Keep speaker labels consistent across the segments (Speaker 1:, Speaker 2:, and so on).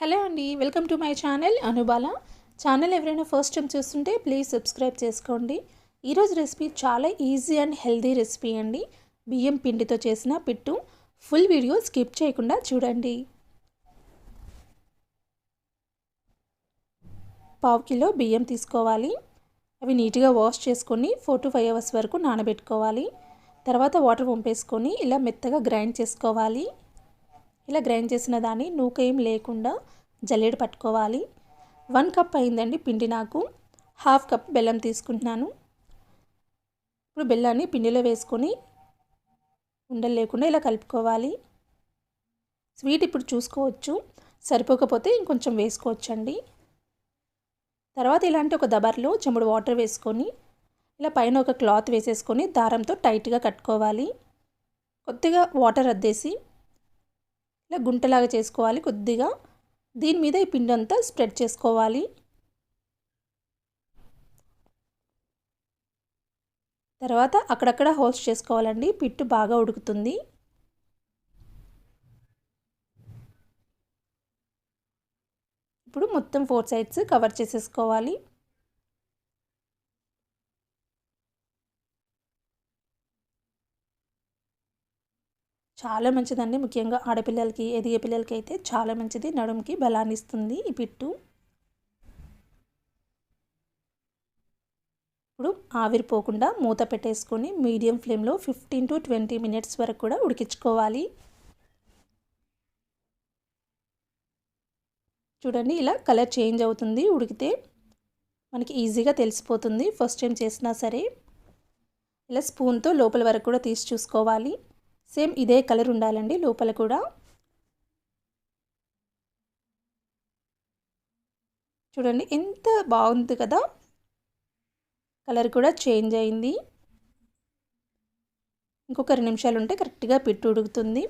Speaker 1: Hello అండి welcome to my channel Anubala. Channel ఎవరైనా first time చూస్తుంటే ప్లీజ్ సబ్స్క్రైబ్ చేసుకోండి. ఈరోజు రెసిపీ చాలా ఈజీ అండ్ హెల్దీ రెసిపీ అండి. బియ్యం పిండితో చేసిన పిట్టు. ఫుల్ వీడియో స్కిప్ చేయకుండా చూడండి. పావు కిలో బియ్యం తీసుకోవాలి. అవి నీట్గా వాష్ చేసుకొని ఫోర్ టు ఫైవ్ అవర్స్ వరకు నానబెట్టుకోవాలి. తర్వాత వాటర్ పంపేసుకొని ఇలా మెత్తగా గ్రైండ్ చేసుకోవాలి. ఇలా గ్రైండ్ చేసిన దాన్ని నూక ఏం లేకుండా జల్లెడ పట్టుకోవాలి. వన్ కప్ అయిందండి పిండి నాకు. హాఫ్ కప్ బెల్లం తీసుకుంటున్నాను. ఇప్పుడు బెల్లాన్ని పిండిలో వేసుకొని ఉండలు లేకుండా ఇలా కలుపుకోవాలి. స్వీట్ ఇప్పుడు చూసుకోవచ్చు. సరిపోకపోతే ఇంకొంచెం వేసుకోవచ్చండి. తర్వాత ఇలాంటి ఒక దబర్లో చెముడు వాటర్ వేసుకొని ఇలా పైన ఒక క్లాత్ వేసేసుకొని దారంతో టైట్గా కట్టుకోవాలి. కొద్దిగా వాటర్ అద్దేసి ఇలా గుంటలాగా చేసుకోవాలి కొద్దిగా. దీని మీద ఈ పిండి అంతా స్ప్రెడ్ చేసుకోవాలి. తర్వాత అక్కడక్కడ హోస్ట్ చేసుకోవాలండి. పిట్టు బాగా ఉడుకుతుంది. ఇప్పుడు మొత్తం ఫోర్ సైడ్స్ కవర్ చేసేసుకోవాలి. చాలా మంచిదండి. ముఖ్యంగా ఆడపిల్లలకి ఎదిగే పిల్లలకి అయితే చాలా మంచిది. నడుముకి బలాన్ని ఇస్తుంది ఈ పిట్టు. ఇప్పుడు ఆవిరిపోకుండా మూత పెట్టేసుకొని మీడియం ఫ్లేమ్లో ఫిఫ్టీన్ టు ట్వంటీ మినిట్స్ వరకు కూడా ఉడికించుకోవాలి. చూడండి ఇలా కలర్ చేంజ్ అవుతుంది. ఉడికితే మనకి ఈజీగా తెలిసిపోతుంది. ఫస్ట్ టైం చేసినా సరే ఇలా స్పూన్తో లోపల వరకు కూడా తీసి చూసుకోవాలి. సేమ్ ఇదే కలర్ ఉండాలండి లోపల కూడా. చూడండి ఎంత బాగుంది కదా. కలర్ కూడా చేంజ్ అయింది. ఇంకొక రెండు నిమిషాలు ఉంటే కరెక్ట్గా పిట్టు ఉడుకుతుంది.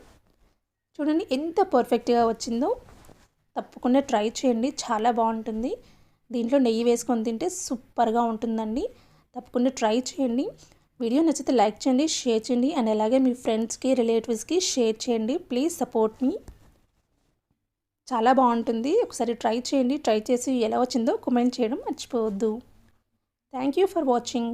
Speaker 1: చూడండి ఎంత పర్ఫెక్ట్గా వచ్చిందో. తప్పకుండా ట్రై చేయండి చాలా బాగుంటుంది. దీంట్లో నెయ్యి వేసుకొని తింటే సూపర్గా ఉంటుందండి. తప్పకుండా ట్రై చేయండి. వీడియో నచ్చితే లైక్ చేయండి షేర్ చేయండి అండ్ అలాగే మీ ఫ్రెండ్స్కి రిలేటివ్స్కి షేర్ చేయండి. Please support me. చాలా బాగుంటుంది. ఒకసారి ట్రై చేయండి. ట్రై చేసి ఎలా వచ్చిందో కమెంట్ చేయడం మర్చిపోవద్దు. Thank you for watching.